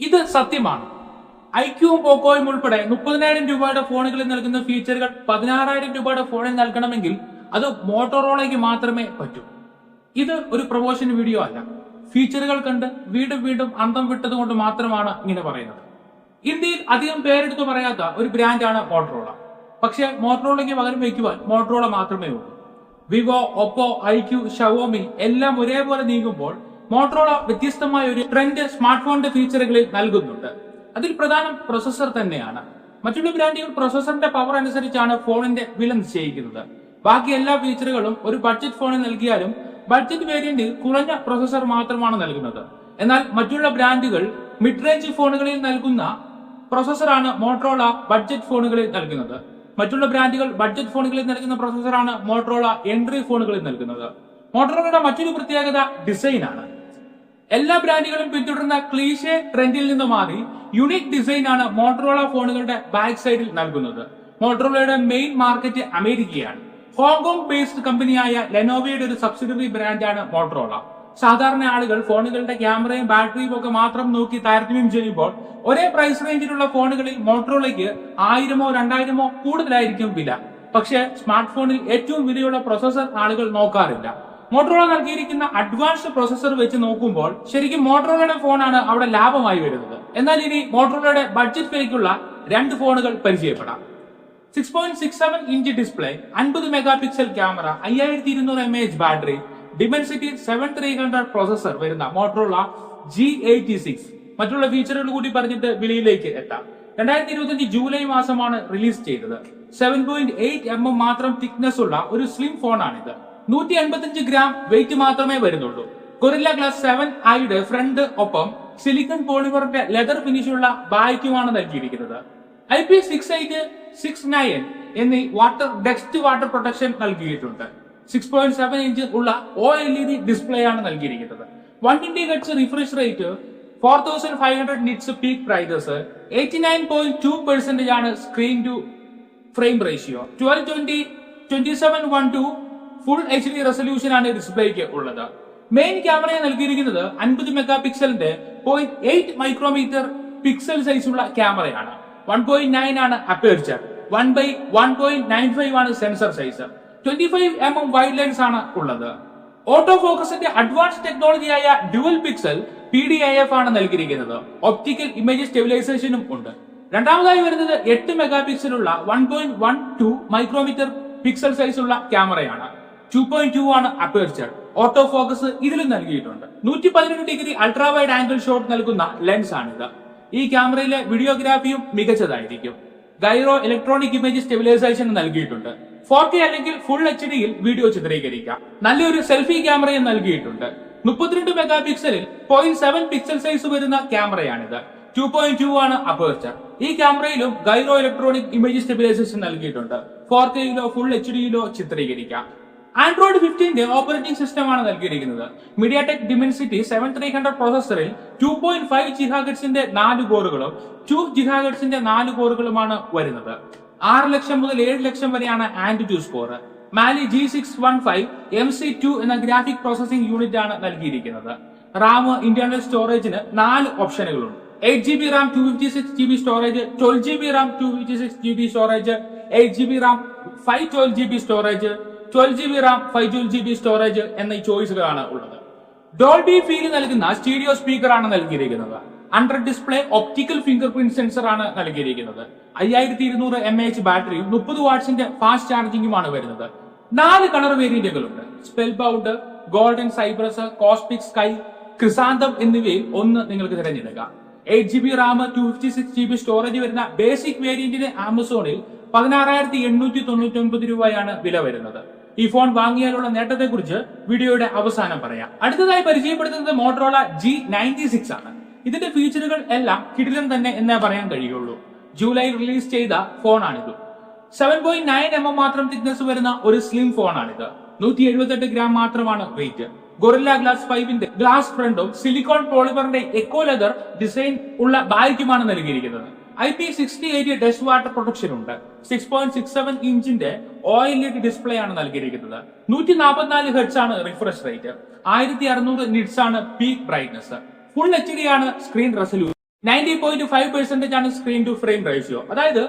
ഇത് സത്യമാണ്. ഐക്യവും പോക്കോയും ഉൾപ്പെടെ മുപ്പതിനായിരം രൂപയുടെ ഫോണുകളിൽ നൽകുന്ന ഫീച്ചറുകൾ പതിനാറായിരം രൂപയുടെ ഫോണിൽ നൽകണമെങ്കിൽ അത് മോട്ടോറോളയ്ക്ക് മാത്രമേ പറ്റൂ. ഇത് ഒരു പ്രൊമോഷൻ വീഡിയോ അല്ല. ഫീച്ചറുകൾ കണ്ട് വീണ്ടും വീണ്ടും അന്തം വിട്ടതുകൊണ്ട് മാത്രമാണ് ഇങ്ങനെ പറയുന്നത്. ഇന്ത്യയിൽ അധികം പേരെടുത്തു പറയാത്ത ഒരു ബ്രാൻഡാണ് മോട്ടറോള. പക്ഷെ മോട്ടറോളയ്ക്ക് പകരം വയ്ക്കുവാൻ മോട്ടറോള മാത്രമേ ഉള്ളൂ. വിവോ ഒപ്പോ ഐക്യു ഷവോമി എല്ലാം ഒരേപോലെ നീങ്ങുമ്പോൾ മോട്ടറോള വ്യത്യസ്തമായ ഒരു ട്രെൻഡ് സ്മാർട്ട് ഫോണിന്റെ ഫീച്ചറുകളിൽ നൽകുന്നുണ്ട്. അതിൽ പ്രധാനം പ്രൊസസർ തന്നെയാണ്. മറ്റുള്ള ബ്രാൻഡുകൾ പ്രൊസസറിന്റെ പവർ അനുസരിച്ചാണ് ഫോണിന്റെ വില നിശ്ചയിക്കുന്നത്. ബാക്കി എല്ലാ ഫീച്ചറുകളും ഒരു ബഡ്ജറ്റ് ഫോണിൽ നൽകിയാലും ബഡ്ജറ്റ് വേരിയന്റിൽ കുറഞ്ഞ പ്രൊസസർ മാത്രമാണ് നൽകുന്നത്. എന്നാൽ മറ്റുള്ള ബ്രാൻഡുകൾ മിഡ് റേഞ്ച് ഫോണുകളിൽ നൽകുന്ന പ്രൊസസറാണ് മോട്ടറോള ബഡ്ജറ്റ് ഫോണുകളിൽ നൽകുന്നത്. മറ്റുള്ള ബ്രാൻഡുകൾ ബഡ്ജറ്റ് ഫോണുകളിൽ നൽകുന്ന പ്രൊസസറാണ് മോട്ടറോള എൻട്രി ഫോണുകളിൽ നൽകുന്നത്. മോട്ടറോളയുടെ മറ്റൊരു പ്രത്യേകത ഡിസൈനാണ് എല്ലാ ബ്രാൻഡുകളും പിന്തുടരുന്ന ക്ലീഷെ ട്രെൻഡിൽ നിന്ന് മാറി യുണീക് ഡിസൈൻ ആണ് മോട്ടറോള ഫോണുകളുടെ ബാക്ക് സൈഡിൽ നൽകുന്നത്. മോട്ടറോളയുടെ മെയിൻ മാർക്കറ്റ് അമേരിക്കയാണ്. ഹോങ്കോങ് ബേസ്ഡ് കമ്പനിയായ ലെനോവയുടെ ഒരു സബ്സിഡറി ബ്രാൻഡാണ് മോട്ടറോള. സാധാരണ ആളുകൾ ഫോണുകളുടെ ക്യാമറയും ബാറ്ററിയും ഒക്കെ മാത്രം നോക്കി താരതമ്യം ചെയ്യുമ്പോൾ ഒരേ പ്രൈസ് റേഞ്ചിലുള്ള ഫോണുകളിൽ മോട്ടറോളയ്ക്ക് ആയിരമോ രണ്ടായിരമോ കൂടുതലായിരിക്കും വില. പക്ഷേ സ്മാർട്ട് ഫോണിൽ ഏറ്റവും വിലയുള്ള പ്രൊസസർ ആളുകൾ നോക്കാറില്ല. മോട്ടറോള നൽകിയിരിക്കുന്ന അഡ്വാൻസ്ഡ് പ്രോസസർ വെച്ച് നോക്കുമ്പോൾ ശരിക്കും മോട്ടറോളയുടെ ഫോണാണ് അവിടെ ലാഭമായി വരുന്നത്. എന്നാൽ ഇനി മോട്ടറോളയുടെ ബഡ്ജറ്റ് വിലയ്ക്കുള്ള രണ്ട് ഫോണുകൾ പരിചയപ്പെടാം. Six point six seven inch display അൻപത് മെഗാ പിക്സൽ ക്യാമറ അയ്യായിരത്തി ഇരുന്നൂറ് M H battery Dimensity seven three hundred processor വരുന്ന മോട്ടറോള ജി എയ്റ്റി സിക്സ് മറ്റുള്ള ഫീച്ചറുകൾ കൂടി പറഞ്ഞിട്ട് വിലയിലേക്ക് എത്താം. രണ്ടായിരത്തി ഇരുപത്തിയഞ്ച് ജൂലൈ മാസമാണ് റിലീസ് ചെയ്തത്. Seven point eight M M മാത്രം തിക്നെസ് ഉള്ള ഒരു സ്ലിം ഫോണാണിത് നൂറ്റി എൺപത്തിയഞ്ച് ഗ്രാം വെയിറ്റ് മാത്രമേ വരുന്നുള്ളൂ. കൊറില്ല ഗ്ലാസ് സെവൻ ഐയുടെ ഫ്രണ്ട് ഒപ്പം സിലിക്കൺ പോളിമറിന്റെ ലെതർ ഫിനിഷുള്ള ബായ്ക്കുമാണ് നൽകിയിരിക്കുന്നത്. I P six eight six nine എന്നീ വാട്ടർ ഡെക്സ്റ്റ് വാട്ടർ പ്രൊട്ടക്ഷൻ നൽകിയിട്ടുണ്ട്. സിക്സ് പോയിന്റ് സെവൻ ഇഞ്ച് ഉള്ള O L E D display ആണ് നൽകിയിരിക്കുന്നത്. One twenty hertz refresh rate four thousand five hundred nits peak prices eighty nine point two percentage ആണ് screen to frame ratio twelve twenty twenty seven one two full H D resolution ആണ് ഡിസ്പ്ലേക്ക് ഉള്ളത്. Main ക്യാമറയെ നൽകിയിരിക്കുന്നത് അൻപത് mega പിക്സലിന്റെ point eight micrometre pixel സൈസുള്ള ക്യാമറയാണ് വൺ പോയിന്റ് നയൻ ആണ് aperture one by one point nine five ആണ് sensor size twenty five M M wide lens ആണ് ഉള്ളത്. ഓട്ടോ ഫോക്കസിന്റെ advance ടെക്നോളജിയായ dual pixel P D I F ആണ് നൽകിയിരിക്കുന്നത്. ഒപ്റ്റിക്കൽ ഇമേജ് സ്റ്റെബിലൈസേഷനും ഉണ്ട്. രണ്ടാമതായി വരുന്നത് എട്ട് mega പിക്സലുള്ള one point one two micrometer pixel സൈസുള്ള ക്യാമറയാണ് ടു പോയിന്റ് ടു ആണ് അപ്പേർച്ചർ ഓട്ടോ ഫോക്കസ് ഇതിലും നൽകിയിട്ടുണ്ട്. നൂറ്റി പതിനെട്ട് degree ultra wide angle shot നൽകുന്ന ലെൻസ് ആണിത്. ഈ ക്യാമറയിലെ വീഡിയോഗ്രാഫിയും മികച്ചതായിരിക്കും. ഗൈറോ ഇലക്ട്രോണിക് ഇമേജ് സ്റ്റെബിലൈസേഷൻ നൽകിയിട്ടുണ്ട്. ഫോർ കെ അല്ലെങ്കിൽ ഫുൾ എച്ച് ഡിയിൽ വീഡിയോ ചിത്രീകരിക്കാം. നല്ലൊരു സെൽഫി ക്യാമറയും നൽകിയിട്ടുണ്ട്. മുപ്പത്തിരണ്ട് മെഗാ പിക്സലിൽ പോയിന്റ് സെവൻ പിക്സൽ സൈസ് വരുന്ന ക്യാമറയാണിത്. ടു പോയിന്റ് ടു ആണ് അപ്പേർച്ചർ ഈ ക്യാമറയിലും ഗൈറോ ഇലക്ട്രോണിക് ഇമേജ് സ്റ്റെബിലൈസേഷൻ നൽകിയിട്ടുണ്ട്. ഫോർ കെയിലോ ഫുൾ എച്ച് ഡിയിലോ ചിത്രീകരിക്കാം. ആൻഡ്രോയിഡ് ഫിഫ്റ്റീന്റെ ഓപ്പറേറ്റിംഗ് സിസ്റ്റമാണ് നൽകിയിരിക്കുന്നത്. MediaTek Dimensity seven three hundred പ്രോസസറിൽ two point five ജിഹാഗഡ്സിന്റെ നാല് കോറുകളും ടു ജിഹാഗഡ്സിന്റെ നാല് കോറുകളുമാണ് വരുന്നത്. ആറ് ലക്ഷം മുതൽ ഏഴ് ലക്ഷം വരെയാണ് AnTuTu score Mali G six one five M C two എന്ന ഗ്രാഫിക് പ്രോസസിംഗ് യൂണിറ്റ് ആണ് നൽകിയിരിക്കുന്നത്. റാം ഇന്റർണൽ സ്റ്റോറേജിന് നാല് ഓപ്ഷനുകളുണ്ട് eight G B RAM two fifty six G B storage twelve G B RAM two fifty six G B storage eight G B RAM five twelve G B storage twelve G B RAM five twelve G B storage എന്ന ഈ ചോയ്സുകളാണ് ഉള്ളത്. Dolby feel നൽകുന്ന stereo speaker ആണ് നൽകിയിരിക്കുന്നത്. Under display optical fingerprint sensor ആണ് നൽകിയിരിക്കുന്നത്. അയ്യായിരത്തി ഇരുന്നൂറ് എം എച്ച് ബാറ്ററിയും മുപ്പത് വാട്ട്സിന്റെ ഫാസ്റ്റ് ചാർജിംഗുമാണ് വരുന്നത്. നാല് colour വേരിയന്റുകളുണ്ട് spellbound golden cypress cosmic sky chrysanthemum എന്നിവയിൽ ഒന്ന് നിങ്ങൾക്ക് തിരഞ്ഞെടുക്കാം. Eight G B RAM two fifty six G B storage വരുന്ന ബേസിക് വേരിയന്റിന് ആമസോണിൽ പതിനാറായിരത്തി എണ്ണൂറ്റി തൊണ്ണൂറ്റി ഒൻപത് രൂപയാണ് വില വരുന്നത്. ഈ ഫോൺ വാങ്ങിയാലുള്ള നേട്ടത്തെക്കുറിച്ച് വീഡിയോയുടെ അവസാനം പറയാം. അടുത്തതായി പരിചയപ്പെടുത്തുന്നത് മോട്ടറോള ജി നയന്റി സിക്സ് ആണ്. ഇതിന്റെ ഫീച്ചറുകൾ എല്ലാം കിടിലൻ തന്നെ എന്നേ പറയാൻ കഴിയുള്ളൂ. ജൂലൈ റിലീസ് ചെയ്ത ഫോണാണിത്. Seven point nine M M മാത്രം തിക്നെസ് വരുന്ന ഒരു സ്ലിം ഫോണാണിത്. നൂറ്റി എഴുപത്തെട്ട് ഗ്രാം മാത്രമാണ് വെയിറ്റ് ഗൊറില്ല ഗ്ലാസ് ഫൈവിന്റെ ഗ്ലാസ് ഫ്രണ്ടും സിലിക്കോൺ പോളിമറിന്റെ എക്കോ ലെതർ ഡിസൈൻ ഉള്ള ബാഗുമാണ് നൽകിയിരിക്കുന്നത്. I P sixty eight dust water protection ഉണ്ട്. സിക്സ് പോയിന്റ് സിക്സ് സെവൻ ഇഞ്ചിന്റെ ഓയിൽ ഡിസ്പ്ലേ ആണ് നൽകിയിരിക്കുന്നത്. നൂറ്റി നാൽപ്പത്തിനാല് ഹെഡ്സ് ആണ് റിഫ്രഷ് റേറ്റ് ആയിരത്തി അറുന്നൂറ് നിറ്റ്സ് ആണ് peak brightness full H D ആണ് screen resolution ninety point five percentage ആണ് സ്ക്രീൻ ടു ഫ്രെയിം റേഷ്യോ അതായത്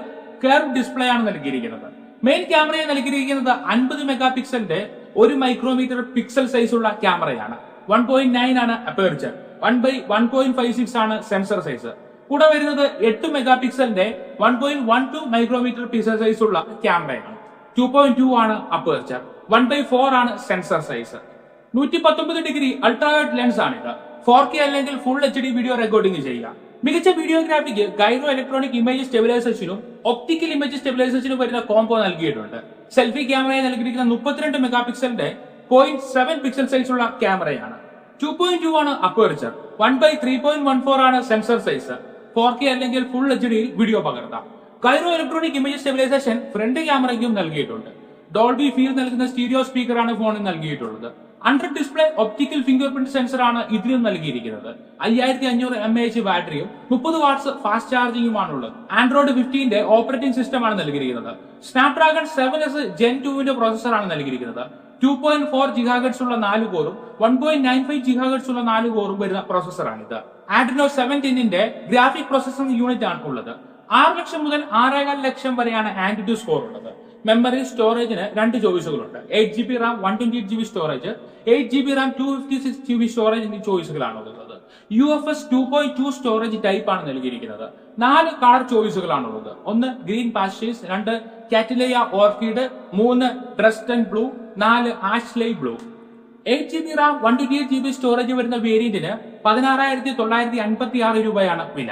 കർവ് ഡിസ്പ്ലേ ആണ് നൽകിയിരിക്കുന്നത്. മെയിൻ ക്യാമറയെ നൽകിയിരിക്കുന്നത് അൻപത് മെഗാ പിക്സലിന്റെ ഒരു മൈക്രോമീറ്റർ പിക്സൽ സൈസ് ഉള്ള ക്യാമറയാണ് വൺ പോയിന്റ് നയൻ ആണ് aperture one by one point five six ആണ് സെൻസർ സൈസ് കൂടെ വരുന്നത് എട്ട് mega പിക്സലിന്റെ one point one two micrometer pixel size ഉള്ള ക്യാമറയാണ്. ടു പോയിന്റ് ടു ആണ് അപ്പേർച്ചർ വൺ ബൈ ഫോർ ആണ് സെൻസർ സൈസ് നൂറ്റി പത്തൊമ്പത് ഡിഗ്രി അൾട്രാവൈഡ് ലെൻസ് ആണിത് ഫോർ കെ അല്ലെങ്കിൽ full H D video recording ചെയ്യുക. മികച്ച വീഡിയോഗ്രാഫിക്ക് ഗൈറോ ഇലക്ട്രോണിക് ഇമേജ് സ്റ്റെബിലൈസേഷനും ഒപ്റ്റിക്കൽ ഇമേജ് സ്റ്റെബിലൈസേഷനും വരുന്ന കോംബോ നൽകിയിട്ടുണ്ട്. സെൽഫി ക്യാമറയെ നൽകിയിരിക്കുന്ന മുപ്പത്തിരണ്ട് മെഗാ പിക്സലിന്റെ പോയിന്റ് സെവൻ പിക്സൽ സൈസ് ഉള്ള ക്യാമറയാണ്. ടു പോയിന്റ് ടു ആണ് aperture one by three point one four ആണ് സെൻസർ സൈസ് ഫോർ കെ അല്ലെങ്കിൽ ഫുൾ എച്ച് ഡിയിൽ video പകർത്താം. Gyro electronic image stabilisation front ക്യാമറയ്ക്കും നൽകിയിട്ടുണ്ട്. ഡോൾബി ഫീൽ നൽകുന്ന സ്റ്റീരിയോ സ്പീക്കറാണ് ഫോണിൽ നൽകിയിട്ടുള്ളത്. Under display optical fingerprint sensor ആണ് ഇതിലും നൽകിയിരിക്കുന്നത്. അയ്യായിരത്തി അഞ്ഞൂറ് എം എച്ച് ബാറ്ററിയും മുപ്പത് വാട്ട്സ് ഫാസ്റ്റ് ചാർജിംഗുമാണ് ഉള്ളത് ആൻഡ്രോയിഡ് ഫിഫ്റ്റീന്റെ ഓപ്പറേറ്റിംഗ് സിസ്റ്റമാണ് നൽകിയിരിക്കുന്നത്. സ്നാപ്ഡ്രാഗൺ സെവൻ എസ് ജെൻ ടുവിന്റെ പ്രോസസർ ആണ് നൽകിയിരിക്കുന്നത്. ടു പോയിന്റ് ഫോർ ജിഗാഗഡ്സ് ഉള്ള നാല് കോറും one point nine five gigahertz ഉള്ള നാല് കോറും വരുന്ന പ്രോസസ്സറാണിത് ആഡ്രിനോ സെവന്റീനിന്റെ ഗ്രാഫിക് പ്രോസസ്സിംഗ് യൂണിറ്റ് ആണ് ഉള്ളത്. ആറ് ലക്ഷം മുതൽ ആറേകാൽ ലക്ഷം വരെയാണ് ആൻഡ്രിഡ് സ്കോർ ഉള്ളത്. മെമ്മറി സ്റ്റോറേജിന് രണ്ട് ചോയ്സുകളുണ്ട്. Eight G B RAM one twenty eight G B storage eight G B RAM two fifty six G B storage എന്നീ ചോയ്സുകളാണ് ഉള്ളത്. U F S two point two storage type ആണ് നൽകിയിരിക്കുന്നത്. നാല് കളർ ചോയ്സുകളാണ് ഉള്ളത്. ഒന്ന് ഗ്രീൻ പാസ്റ്റേഴ്സ് രണ്ട് കാറ്റലിയ orchid മൂന്ന് ഡ്രസ്റ്റൻ ബ്ലൂ നാല് Ashleigh blue. Eight G B RAM one twenty eight G B storage വരുന്ന വേരിയന്റിന് പതിനാറായിരത്തി തൊള്ളായിരത്തി അൻപത്തി ആറ് രൂപയാണ് വില.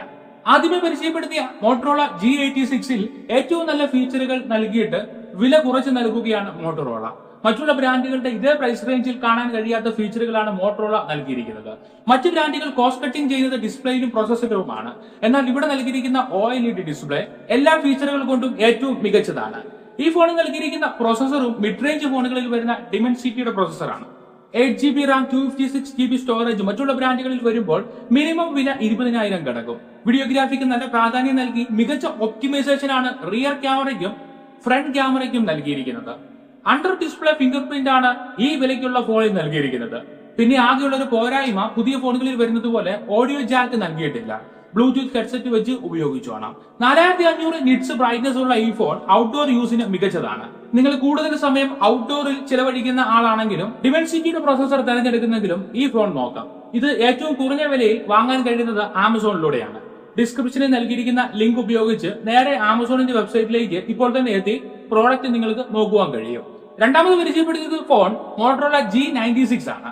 ആദ്യമേ പരിചയപ്പെടുത്തിയ മോട്ടറോള ജി എയ്റ്റി സിക്സിൽ ഏറ്റവും നല്ല ഫീച്ചറുകൾ നൽകിയിട്ട് വില കുറച്ച് നൽകുകയാണ് മോട്ടറോള. മറ്റുള്ള ബ്രാൻഡുകളുടെ ഇതേ പ്രൈസ് റേഞ്ചിൽ കാണാൻ കഴിയാത്ത ഫീച്ചറുകളാണ് മോട്ടറോള നൽകിയിരിക്കുന്നത്. മറ്റു ബ്രാൻഡുകൾ കോസ്റ്റ് കട്ടിംഗ് ചെയ്യുന്നത് ഡിസ്പ്ലേയിലും പ്രോസസ്സറുമാണ് എന്നാൽ ഇവിടെ നൽകിയിരിക്കുന്ന O L E D display എല്ലാ ഫീച്ചറുകൾ കൊണ്ടും ഏറ്റവും മികച്ചതാണ്. ഈ ഫോണിൽ നൽകിയിരിക്കുന്ന പ്രോസസറും മിഡ് റേഞ്ച് ഫോണുകളിൽ വരുന്ന ഡിമൻസിറ്റിയുടെ പ്രോസസറാണ് eight G B RAM two fifty six G B storage മറ്റുള്ള ബ്രാൻഡുകളിൽ വരുമ്പോൾ മിനിമം വില ഇരുപതിനായിരം കടക്കും. വീഡിയോഗ്രാഫിക്ക് നല്ല പ്രാധാന്യം നൽകി മികച്ച ഒപ്റ്റിമൈസേഷൻ ആണ് റിയർ ക്യാമറയ്ക്കും ഫ്രണ്ട് ക്യാമറയ്ക്കും നൽകിയിരിക്കുന്നത്. അണ്ടർ ഡിസ്പ്ലേ ഫിംഗർ പ്രിന്റ് ആണ് ഈ വിലയ്ക്കുള്ള ഫോണിൽ നൽകിയിരിക്കുന്നത്. പിന്നെ ആകെയുള്ള ഒരു പോരായ്മ പുതിയ ഫോണുകളിൽ വരുന്നത് പോലെ ഓഡിയോ ജാക്ക് നൽകിയിട്ടില്ല. ബ്ലൂടൂത്ത് ഹെഡ്സെറ്റ് വെച്ച് ഉപയോഗിച്ചു വേണം നാലായിരത്തി അഞ്ഞൂറ് നിറ്റ്സ് ബ്രൈറ്റ്നസ് ഉള്ള ഈ ഫോൺ ഔട്ട്ഡോർ യൂസിന് മികച്ചതാണ്. നിങ്ങൾ കൂടുതൽ സമയം ഔട്ട്ഡോറിൽ ചിലവഴിക്കുന്ന ആളാണെങ്കിലും ഡിമെൻസിറ്റിയുടെ പ്രോസസർ തിരഞ്ഞെടുക്കുന്നെങ്കിലും ഈ ഫോൺ നോക്കാം. ഇത് ഏറ്റവും കുറഞ്ഞ വിലയിൽ വാങ്ങാൻ കഴിയുന്നത് ആമസോണിലൂടെയാണ് ഡിസ്ക്രിപ്ഷനിൽ നൽകിയിരിക്കുന്ന ലിങ്ക് ഉപയോഗിച്ച് നേരെ ആമസോണിന്റെ വെബ്സൈറ്റിലേക്ക് ഇപ്പോൾ തന്നെ എത്തി പ്രോഡക്റ്റ് നിങ്ങൾക്ക് നോക്കുവാൻ കഴിയും. രണ്ടാമത് പരിചയപ്പെടുത്തിയത് phone Motorola G ninety six ആണ്.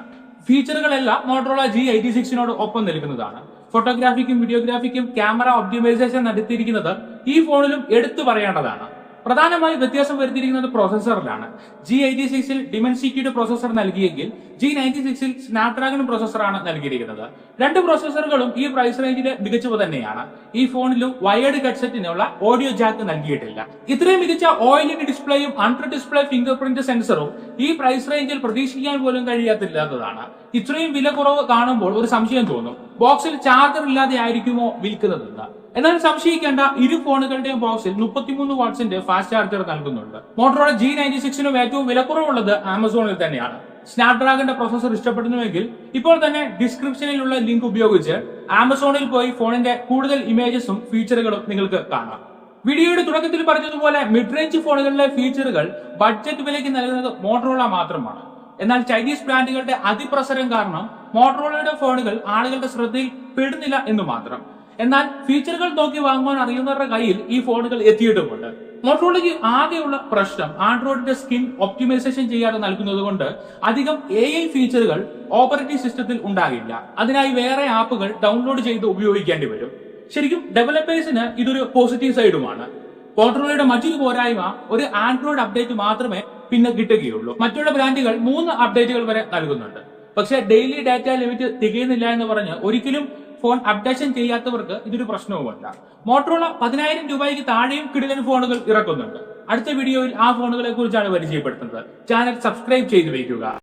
ഫീച്ചറുകളെല്ലാം മോട്ടറോള ജി എയ്റ്റി സിക്സിനോട് ഒപ്പം നിൽക്കുന്നതാണ്. ഫോട്ടോഗ്രാഫിക്കും വീഡിയോഗ്രാഫിക്കും ക്യാമറ ഒപ്റ്റിമൈസേഷൻ നടത്തിയിരിക്കുന്നത് ഈ ഫോണിലും എടുത്തു പറയേണ്ടതാണ്. പ്രധാനമായും വ്യത്യാസം വരുത്തിയിരിക്കുന്നത് പ്രോസസ്സറിലാണ് ജി എയ്റ്റി സിക്സിൽ ഡിമെൻസിറ്റിയുടെ പ്രോസസ്സർ നൽകിയെങ്കിൽ ജി നയന്റി സിക്സിൽ സ്നാപ്ഡ്രാഗൺ പ്രോസസ്സറാണ് നൽകിയിരിക്കുന്നത്. രണ്ട് പ്രോസസ്സറുകളും ഈ പ്രൈസ് റേഞ്ചിൽ മികച്ചവ തന്നെയാണ്. ഈ ഫോണിലും വയേർഡ് ഹെഡ്സെറ്റിനുള്ള ഓഡിയോ ജാക്ക് നൽകിയിട്ടില്ല. ഇത്രയും മികച്ച ഓയിലിന്റെ ഡിസ്പ്ലേയും അണ്ടർ ഡിസ്പ്ലേ ഫിംഗർ പ്രിന്റ് സെൻസറും ഈ പ്രൈസ് റേഞ്ചിൽ പ്രതീക്ഷിക്കാൻ പോലും കഴിയാത്തില്ലാത്തതാണ്. ഇത്രയും വില കുറവ് കാണുമ്പോൾ ഒരു സംശയം തോന്നും. ബോക്സിൽ ചാർജർ ഇല്ലാതെ ആയിരിക്കുമോ വിൽക്കുന്നതെന്ന് എന്നാൽ സംശയിക്കേണ്ട ഇരു ഫോണുകളുടെയും ബോക്സിൽ മുപ്പത്തിമൂന്ന് വാട്ട്സിന്റെ ഫാസ്റ്റ് ചാർജർ നൽകുന്നുണ്ട്. മോട്ടറോള ജി നയന്റി സിക്സിനും ഏറ്റവും വിലക്കുറവുള്ളത് ആമസോണിൽ തന്നെയാണ്. സ്നാപ്ഡ്രാഗന്റെ പ്രോസസർ ഇഷ്ടപ്പെടുന്നുവെങ്കിൽ ഇപ്പോൾ തന്നെ ഡിസ്ക്രിപ്ഷനിലുള്ള ലിങ്ക് ഉപയോഗിച്ച് ആമസോണിൽ പോയി ഫോണിന്റെ കൂടുതൽ ഇമേജസും ഫീച്ചറുകളും നിങ്ങൾക്ക് കാണാം. വീഡിയോയുടെ തുടക്കത്തിൽ പറഞ്ഞതുപോലെ മിഡ് റേഞ്ച് ഫോണുകളിലെ ഫീച്ചറുകൾ ബഡ്ജറ്റ് വിലയ്ക്ക് നൽകുന്നത് മോട്ടറോള മാത്രമാണ്. എന്നാൽ ചൈനീസ് ബ്രാൻഡുകളുടെ അതിപ്രസരം കാരണം മോട്ടറോളയുടെ ഫോണുകൾ ആളുകളുടെ ശ്രദ്ധയിൽ പെടുന്നില്ല എന്ന് മാത്രം. എന്നാൽ ഫീച്ചറുകൾ നോക്കി വാങ്ങുവാൻ അറിയുന്നവരുടെ കയ്യിൽ ഈ ഫോണുകൾ എത്തിയിട്ടുമുണ്ട്. മോട്ടറോളയ്ക്ക് ആകെയുള്ള പ്രശ്നം ആൻഡ്രോയിഡിന്റെ സ്കിൻ ഒപ്റ്റിമൈസേഷൻ ചെയ്യാതെ നൽകുന്നത് കൊണ്ട് അധികം എ ഐ ഫീച്ചറുകൾ ഓപ്പറേറ്റിംഗ് സിസ്റ്റത്തിൽ ഉണ്ടാകില്ല. അതിനായി വേറെ ആപ്പുകൾ ഡൗൺലോഡ് ചെയ്ത് ഉപയോഗിക്കേണ്ടി വരും. ശരിക്കും ഡെവലപ്പേഴ്സിന് ഇതൊരു പോസിറ്റീവ് സൈഡുമാണ്. മോട്ടറോളയുടെ മറ്റൊരു പോരായ്മ ഒരു ആൻഡ്രോയിഡ് അപ്ഡേറ്റ് മാത്രമേ പിന്നെ കിട്ടുകയുള്ളൂ. മറ്റുള്ള ബ്രാൻഡുകൾ മൂന്ന് അപ്ഡേറ്റുകൾ വരെ നൽകുന്നുണ്ട്. പക്ഷേ ഡെയിലി ഡാറ്റ ലിമിറ്റ് തികയുന്നില്ല എന്ന് പറഞ്ഞ് ഒരിക്കലും ഫോൺ അപ്ഡേഷൻ ചെയ്യാത്തവർക്ക് ഇതൊരു പ്രശ്നവുമല്ല. മോട്ടറോള പതിനായിരം രൂപയ്ക്ക് താഴെയും കിടിലൻ ഫോണുകൾ ഇറക്കുന്നുണ്ട്. അടുത്ത വീഡിയോയിൽ ആ ഫോണുകളെ കുറിച്ചാണ് പരിചയപ്പെടുത്തുന്നത്. ചാനൽ സബ്സ്ക്രൈബ് ചെയ്തു വയ്ക്കുക.